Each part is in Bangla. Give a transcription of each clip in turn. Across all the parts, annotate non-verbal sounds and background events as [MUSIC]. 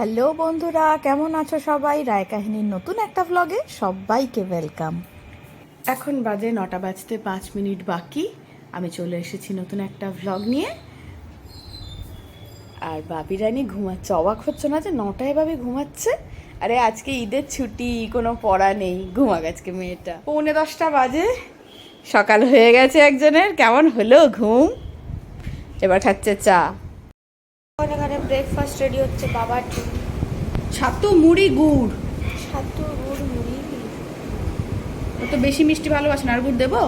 হ্যালো বন্ধুরা, কেমন আছো সবাই? রায় কাহিনীর নতুন একটা ভ্লগে সবাইকে ওয়েলকাম এখন বাজে নটা বাজতে পাঁচ মিনিট বাকি। আমি চলে এসেছি নতুন একটা ভ্লগ নিয়ে। আর বাবি রানী ঘুমাচ্ছে, অবাক হচ্ছে না যে নটায় ভাবে ঘুমাচ্ছে? আরে আজকে ঈদের ছুটি, কোনো পড়া নেই। ঘুমাক আজকে মেয়েটা। পৌনে দশটা বাজে, সকাল হয়ে গেছে একজনের। কেমন হলো ঘুম? এবার খাচ্ছে চা। ব্রেকফাস্ট রেডি হচ্ছে বাবার জন্য। ছাতু মুড়ি গুড়। ছাতু গুড় মুড়ি। ও তো বেশি মিষ্টি ভালোবাসে না আর গুড় দেবো?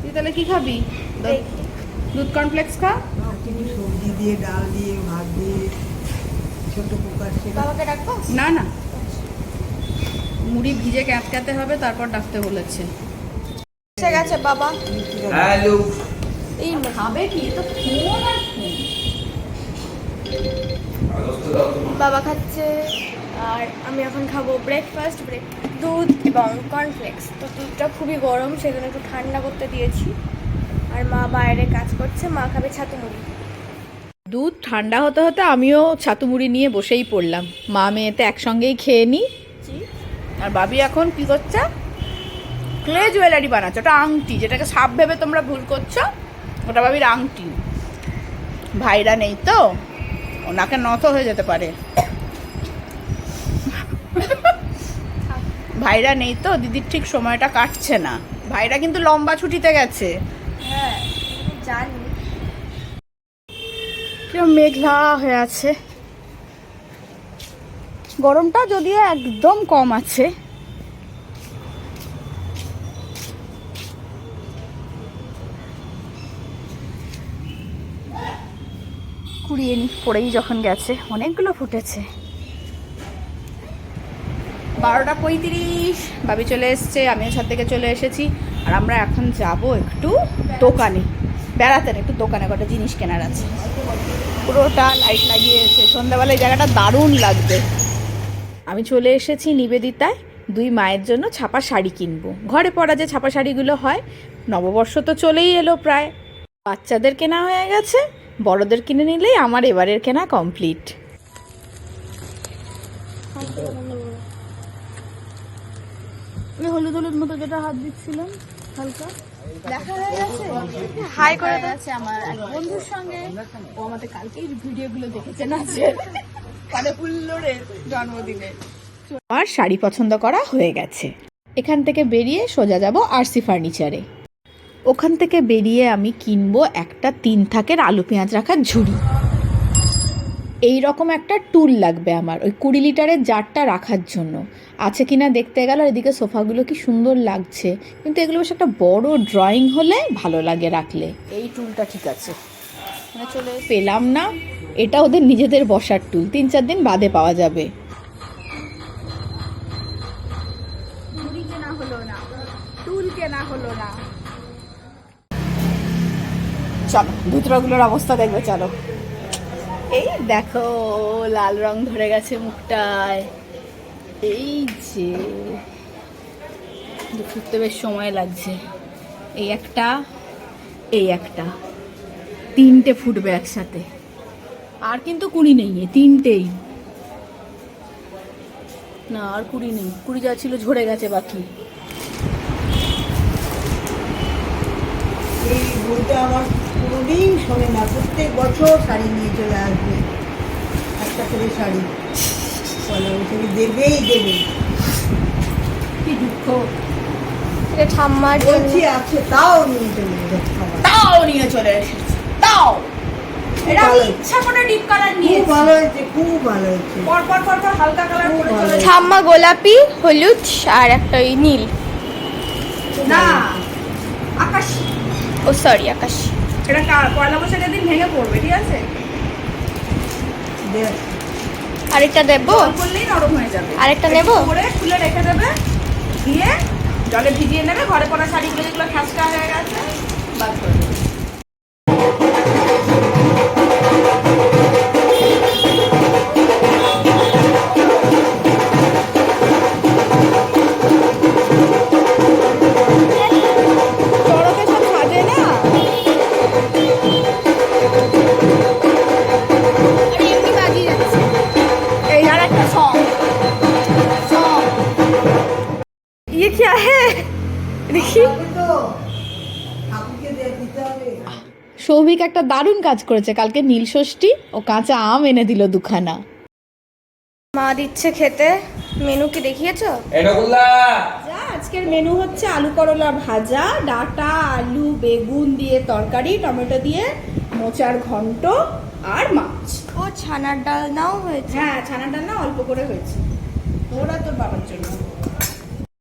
তুই তাহলে কি খাবি? দুধ-। কর্নফ্লেক্স খা। তুমি সবজি দিয়ে ডাল দিয়ে ভাত দিয়ে ছোট পোকার বাবাকে ডাকবো? না না। মুড়ি ভিজে ক্যাঁচকাতে হবে তারপর ডাকতে বলেছে। এসে গেছে বাবা। হ্যালো এই। খাবে কি? তো ফোন আর বাবা খাচ্ছে আর আমি এখন খাব ব্রেকফাস্ট ব্রেক দুধ এবং কর্নফ্লেক্স তো দুধটা খুবই গরম সেজন্য একটু ঠান্ডা করতে দিয়েছি। আর মা বাইরে কাজ করছে মা খাবে ছাতু মুড়ি। দুধ ঠান্ডা হতে হতে আমিও ছাতু মুড়ি নিয়ে বসেই পড়লাম। মা মেয়েতে একসঙ্গেই খেয়ে নিই আর বাবি এখন কি করছে? ক্লে জুয়েলারি বানাচ্ছে। ওটা আংটি যেটাকে সাপ ভেবে তোমরা ভুল করছ। ওটা বাবির আংটি। ভাইরা নেই তো? ওনাকে নত হয়ে যেতে পারে। ভাইরা নেই তো দিদির ঠিক সময়টা কাটছে না। ভাইরা কিন্তু লম্বা ছুটিতে গেছে। হ্যাঁ মেঘলা হয়ে আছে। গরমটা যদিও একদম কম আছে। কুড়িয়ে নি, পড়েই যখন গেছে, অনেকগুলো ফুটেছে। বারোটা পঁয়ত্রিশ, ভাবি চলে এসছে, আমিও ছাদ থেকে চলে এসেছি। আর আমরা এখন যাব একটু দোকানে, বেড়াতে, একটু দোকানে, কটা জিনিস কেনার আছে। পুরোটা লাইট লাগিয়েছে। সন্ধ্যাবেলায় জায়গাটা দারুণ লাগবে। আমি চলে এসেছি নিবেদিতায়, দুই মায়ের জন্য ছাপা শাড়ি কিনবো। ঘরে পরা যে ছাপা শাড়িগুলো হয়, নববর্ষ তো চলেই এলো প্রায়। বাচ্চাদের কেনা হয়ে গেছে। বড়দের কিনে নিলেই আমার এবারের কেনা কমপ্লিট। আমি হলুদ হলুদ মতো যেটা হাত দিচ্ছিলাম হালকা। দেখা হয়ে গেছে? হাই করে আছে আমার এক বন্ধুর সঙ্গে। ও আমাদের কালকেই ভিডিওগুলো জন্মদিনে। আর শাড়ি পছন্দ করা হয়ে গেছে। এখান থেকে বেরিয়ে সোজা যাব আরসি ফার্নিচারে। ওখান থেকে বেরিয়ে আমি কিনবো একটা তিন থাকের আলু পেঁয়াজ রাখার ঝুড়ি। এই রকম একটা টুল লাগবে আমার ওই কুড়ি লিটারের জারটা রাখার জন্য। আছে কি না দেখতে গেল আর এদিকে সোফাগুলো কি সুন্দর লাগছে। কিন্তু এগুলো বেশ একটা বড় ড্রয়িং হলে ভালো লাগে রাখলে। এই টুলটা ঠিক আছে। মানে চলে পেলাম না এটা ওদের নিজেদের বসার টুল তিন চার দিন বাদে পাওয়া যাবে। মুড়ি কেনা হলো না টুল কেনা হলো না। চলো ধুতরাগুলোর অবস্থা দেখবে চলো। এই দেখো লাল রং ধরে গেছে মুখটায়। এই যে ফুটতে বেশ সময় লাগছে। এই একটা এই একটা। তিনটে ফুটবে একসাথে। আর কিন্তু কুড়ি নেই এ তিনটেই। না আর কুড়ি নেই। কুড়ি যা ছিল ঝরে গেছে বাকি। এই বইটা আমার কোনোদিন শোনে না প্রত্যেক বছর শাড়ি নিয়ে চলে আসবে। একটা করে শাড়ি। বলে ওই দেবেই দেবে কি দুঃখ। এটা ঠাম্মার জন্য। বলছি আছে তাও নিয়ে চলে তাও নিয়ে চলে এসেছে। তাও। এটা ইচ্ছা করে ডিপ কালার খুব ভালো হয়েছে খুব ভালো হয়েছে। পর পর পর পর হালকা কালার করে চলে ঠাম্মা গোলাপি হলুদ আর একটা ওই নীল। না। আকাশ। ও সরি আকাশ। এটা কা- পয়লা বৈশাখের দিন ভেঙে পড়বে ঠিক আছে? আরেকটা দেবো? করলেই নরম হয়ে যাবে। আরেকটা নেব? করে খুলে রেখে দেবে দিয়ে জলে ভিজিয়ে নেবে ঘরে পরা শাড়িগুলো যেগুলো খাসকা হয়ে গেছে বাদ করে সৌভিক একটা দারুণ কাজ করেছে। কালকে নীল ষষ্ঠী ও কাঁচা আম এনে দিল দুখানা। মা দিচ্ছে খেতে। মেনু কি দেখিয়েছো? যা আজকের মেনু হচ্ছে আলু করলা ভাজা ডাটা আলু বেগুন দিয়ে তরকারি টমেটো দিয়ে মোচার ঘন্ট আর মাছ। ও ছানার ডাল নাও হয়েছে। হ্যাঁ ছানা ডালনা অল্প করে হয়েছে। ওরা তোর বাবার জন্য।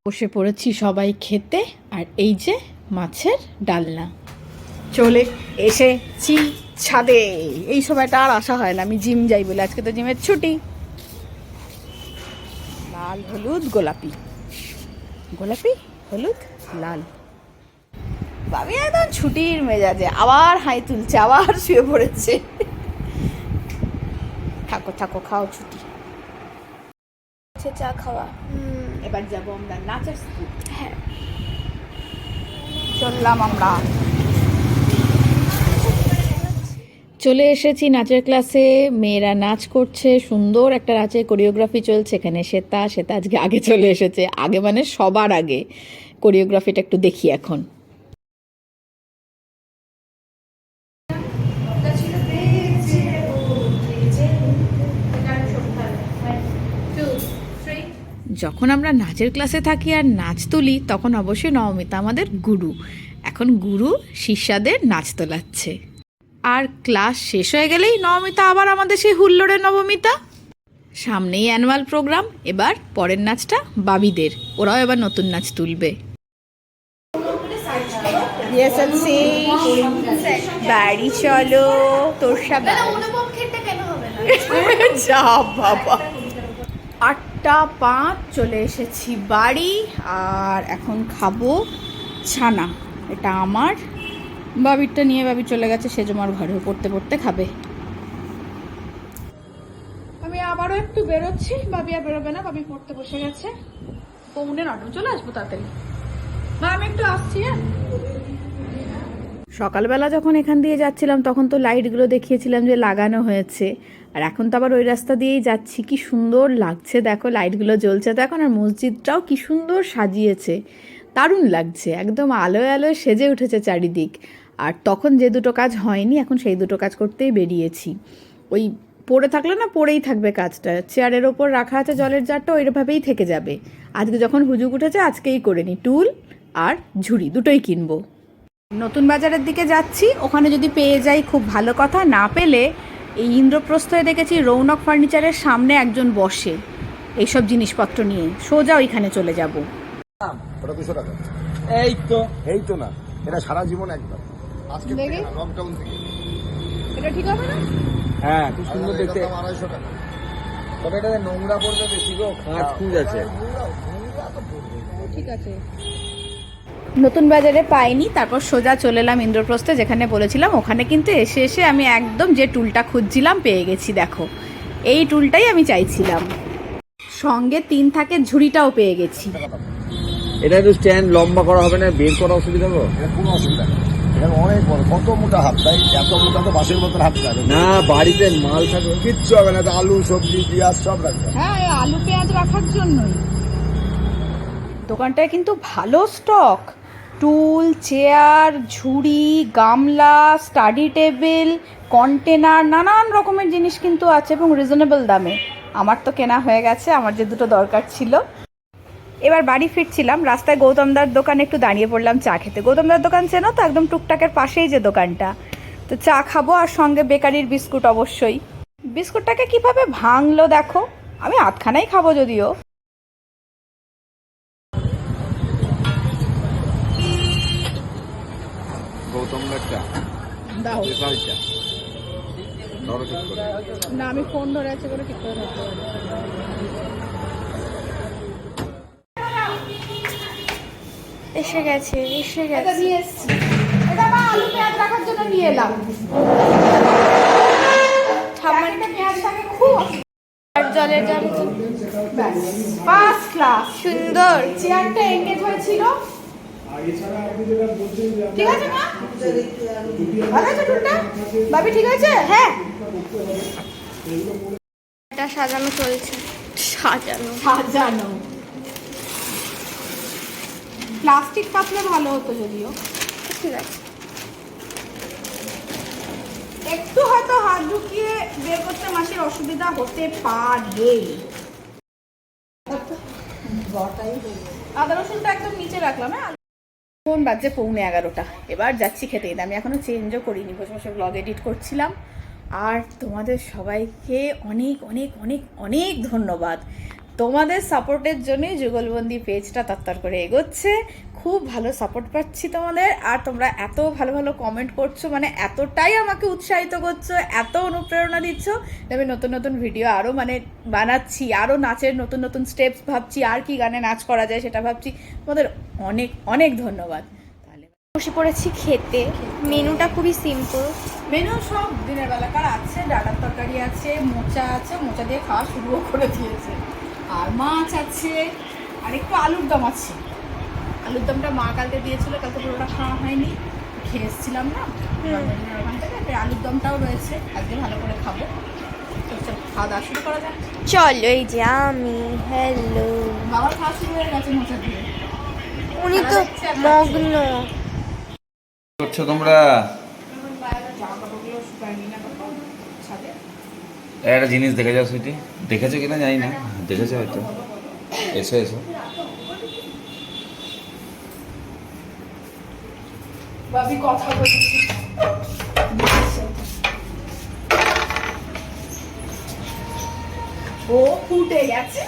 বসে পড়েছি সবাই খেতে আর এই যে মাছের ডালনা। চলে এসেছি ছাদে। এই সময়টা আর আসা হয় না, আমি জিম যাই বলে। আজকে তো জিমের ছুটি। লাল হলুদ, গোলাপি। গোলাপি, হলুদ, লাল। বাবি একদম ছুটির মেজাজে, আবার হাই তুলছে, আবার শুয়ে পড়েছে। থাকো থাকো, খাও ছুটি। চা খাওয়া। এবার যাব আমরা নাচের স্কুল। হ্যাঁ। চললাম আমরা। চলে এসেছি নাচের ক্লাসে। মেয়েরা নাচ করছে, সুন্দর একটা নাচের কোরিওগ্রাফি চলছে। এখানে শ্বেতা শ্বেতা আজকে আগে চলে এসেছে। আগে মানে সবার আগে। কোরিওগ্রাফিটা একটু দেখি এখন। যখন আমরা নাচের ক্লাসে থাকি আর নাচ তুলি, তখন অবশ্যই নবমিতা আমাদের গুরু। এখন গুরু শিষ্যাদের নাচ তোলাচ্ছে। আর ক্লাস শেষ হয়ে গেলেই নবমিতা আবার আমাদের সেই হুল্লোড়ের নবমিতা। সামনেই অ্যানুয়াল প্রোগ্রাম এবার পরের নাচটা বাবিদের। ওরাও এবার নতুন নাচ তুলবে। বাড়ি চলো। তোর অনুপক্ষেরটা কেন হবে না? [LAUGHS] যা বাবা। আটটা পাঁচ চলে এসেছি বাড়ি আর এখন খাব ছানা। এটা আমার বাবিরটা নিয়ে বাবি চলে গেছে সেজমার ঘরে পড়তে পড়তে খাবে। আমি আবারও একটু বেরোচ্ছি বাবি আর বেরোবে না বাবি পড়তে বসে গেছে। পৌনে নটা চলে আসব তাড়াতাড়ি। না আমি একটু আসছি হ্যাঁ? সকালবেলা যখন এখান দিয়ে যাচ্ছিলাম তখন তো লাইটগুলো দেখিয়েছিলাম যে লাগানো হয়েছে। আর এখন তো আবার ওই রাস্তা দিয়েই যাচ্ছি কি সুন্দর লাগছে। দেখো লাইটগুলো জ্বলছে তো এখন আর মসজিদটাও কি সুন্দর সাজিয়েছে। দারুণ লাগছে একদম আলোয় আলোয় সেজে উঠেছে চারিদিক। আর তখন যে দুটো কাজ হয়নি এখন সেই দুটো কাজ করতেই বেরিয়েছি। ওই পড়ে থাকলে না পড়েই থাকবে কাজটা। চেয়ারের ওপর রাখা আছে জলের জারটা ওইভাবেই থেকে যাবে। আজকে যখন হুজুক উঠেছে আজকেই করে নি। টুল আর ঝুড়ি দুটোই কিনবো। নতুন বাজারের দিকে যাচ্ছি। ওখানে যদি পেয়ে যাই খুব ভালো কথা। না পেলে এই ইন্দ্রপ্রস্থয়ে দেখেছি রৌনক ফার্নিচারের সামনে একজন বসে এইসব জিনিসপত্র নিয়ে। সোজা ওইখানে চলে যাব। ওটা দুশো টাকা। এই তো। এই তো না এটা সারা জীবন একদম। আজকে দেখি। লকডাউন থেকে। এটা ঠিক হবে না? হ্যাঁ খুব সুন্দর আর দেখতে। দাম আড়াইশো টাকা। তবে এটাতে নোংরা পড়বে বেশি গো কাঁচ খুঁজ আছে। ঠিক আছে। নতুন বাজারে পাইনি তারপর সোজা চলে এলাম ইন্দ্রপ্রস্থে যেখানে বলেছিলাম ওখানে কিন্তু এসে এসে আমি একদম যে টুলটা খুঁজছিলাম পেয়ে গেছি দেখো। এই টুলটাই আমি চাইছিলাম। সঙ্গে তিন থাকে ঝুড়িটাও পেয়ে গেছি। এটা একটু স্ট্যান্ড লম্বা করা হবে না বের করা অসুবিধা হবে এটা কোনো অসুবিধা নেই। অনেক বড় কত মোটা হাত তাই? এত মোটা তো বাসের মতন হাত যাবে। না বাড়িতে মাল থাকবে কিচ্ছু হবে না আলু সবজি পেঁয়াজ সব রাখবে হ্যাঁ আলু পেঁয়াজ রাখার জন্যই। দোকানটায় কিন্তু ভালো স্টক। টুল চেয়ার ঝুড়ি গামলা স্টাডি টেবিল কন্টেনার নানান রকমের জিনিস কিন্তু আছে এবং রিজনেবল দামে। আমার তো কেনা হয়ে গেছে আমার যে দুটো দরকার ছিল। এবার বাড়ি ফিরছিলাম রাস্তায় গৌতমদার দোকানে একটু দাঁড়িয়ে পড়লাম চা খেতে। গৌতমদার দোকান চেনো তো? একদম টুকটাকের পাশেই যে দোকানটা। তো চা খাব আর সঙ্গে বেকারির বিস্কুট অবশ্যই। বিস্কুটটাকে কীভাবে ভাঙলো দেখো? আমি আধখানাই খাব যদিও। না আমি ফোন ধরে আছে করে ঠিক করে এসে গেছে এসে গেছে। নিয়ে এসছি। এটা আমার আলু পেঁয়াজ রাখার জন্য নিয়ে এলাম। ঠাম্মার প্যাকেটে পেঁয়াজ থাকে খুব। আর জলের জার ফার্স্ট ক্লাস সুন্দর। চেয়ারটা এঙ্গেজ হয়েছিল। ঠিক আছে মা? ভালো আছে টুলটা বাবি ঠিক আছে হ্যাঁ। এটা সাজানো চলছে। সাজানো। সাজানো। প্লাস্টিক পাতলে ভালো হতো যদিও। ঠিক আছে। একটু হয়তো হাত ঢুকিয়ে বের করতে মাসের অসুবিধা হতে পারে। আদা রসুনটা একদম নিচে রাখলাম হ্যাঁ? কোন বাজে পৌনে এগারোটা। এবার যাচ্ছি খেতে। আমি এখনও চেঞ্জও করিনি বসে বসে ব্লগ এডিট করছিলাম। আর তোমাদের সবাইকে অনেক অনেক অনেক অনেক ধন্যবাদ। তোমাদের সাপোর্টের জন্যই যুগলবন্দি পেজটা তত্তর করে এগোচ্ছে। খুব ভালো সাপোর্ট পাচ্ছি তোমাদের। আর তোমরা এত ভালো ভালো কমেন্ট করছ মানে এতটাই আমাকে উৎসাহিত করছ, এত অনুপ্রেরণা দিচ্ছ আমি নতুন নতুন ভিডিও আরও মানে বানাচ্ছি আরও নাচের নতুন নতুন স্টেপস ভাবছি, আর কি গানে নাচ করা যায় সেটা ভাবছি। তোমাদের অনেক অনেক ধন্যবাদ। তাহলে বসে পড়েছি খেতে। মেনুটা খুবই সিম্পল মেনু সব দিনের বেলাকার আছে ডাটার তরকারি আছে, মোচা আছে, মোচা দিয়ে খাওয়া শুরুও করে দিয়েছে। আর মাছ আছে আর একটু আলুর দম আছে। আলুর দমটা মা কালকে দিয়েছিল কালকে পুরোটা খাওয়া হয়নি। খেয়ে এসেছিলাম না ওখান থেকে আলুর দমটাও রয়েছে আজকে ভালো করে খাব। তো খাওয়া দাওয়া শুরু করা যাক। চলো এই যে আমি হ্যালো বাবার খাওয়া শুরু হয়ে গেছে মোচা দিয়ে। উনি তো মগ্ন। করছ তোমরা এখন বাইরে জামা কাপড়গুলো শুকায়নি না কখন ছাদে একটা জিনিস দেখে যাও সুইটি। দেখেছ কিনা জানি না। দেখেছ হয়তো। এসো এসো। বাবি কথা বলছি। ও ফুটে গেছে।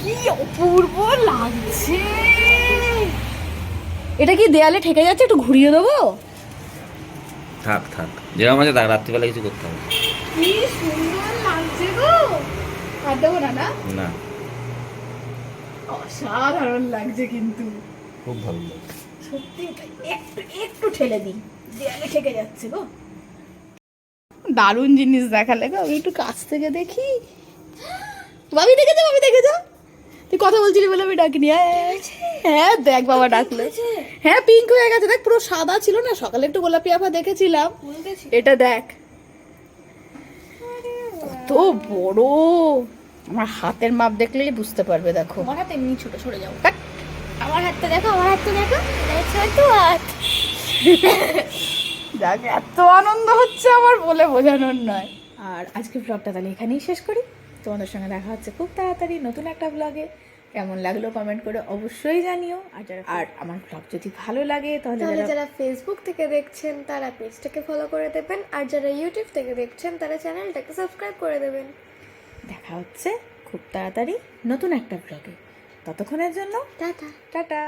কি অপূর্ব লাগছে। এটা কি দেয়ালে ঠেকে যাচ্ছে? একটু ঘুরিয়ে দেবো? থাক থাক। যেরকম আছে তার রাত্রিবেলা কিছু করতে হবে কি সুন্দর লাগছে গো। আর দেবো না না। না অসাধারণ লাগছে কিন্তু। খুব ভালো লাগে সত্যি একটু একটু ঠেলে দিই দেয়ালে ঠেকে যাচ্ছে গো। দারুণ জিনিস দেখালে গো আমি একটু কাছ থেকে দেখি। [GASPS] বাবি দেখেছ বাবি দেখেছ। তুই কথা বলছিলি বলে আমি ডাকিনি হ্যাঁ হ্যাঁ দেখ বাবা ডাকলো। হ্যাঁ পিঙ্ক হয়ে গেছে। দেখ পুরো সাদা ছিল না? সকালে একটু গোলাপি আভা দেখেছিলাম। এটা দেখ। কত বড়। আমার হাতের মাপ দেখলেই বুঝতে পারবে দেখো। আমার হাত এমনি ছোট সরে যাও। আমার হাতটা দেখো আমার হাতটা দেখো। ছোট হাত। [LAUGHS] যাক এত আনন্দ হচ্ছে আমার বলে বোঝানোর নয়। আর আজকে ব্লগটা তাহলে এখানেই শেষ করি। তোমাদের সঙ্গে দেখা হচ্ছে খুব তাড়াতাড়ি নতুন একটা ব্লগে কেমন লাগল কমেন্ট করে অবশ্যই জানিও। আর যারা আর আমার ব্লগ যদি ভালো লাগে তাহলে যারা ফেসবুক থেকে দেখছেন তারা পেজটাকে ফলো করে দেবেন। আর যারা ইউটিউব থেকে দেখছেন তারা চ্যানেলটাকে সাবস্ক্রাইব করে দেবেন। দেখা হচ্ছে খুব তাড়াতাড়ি নতুন একটা ব্লগে ততক্ষণের জন্য টাটা। টাটা।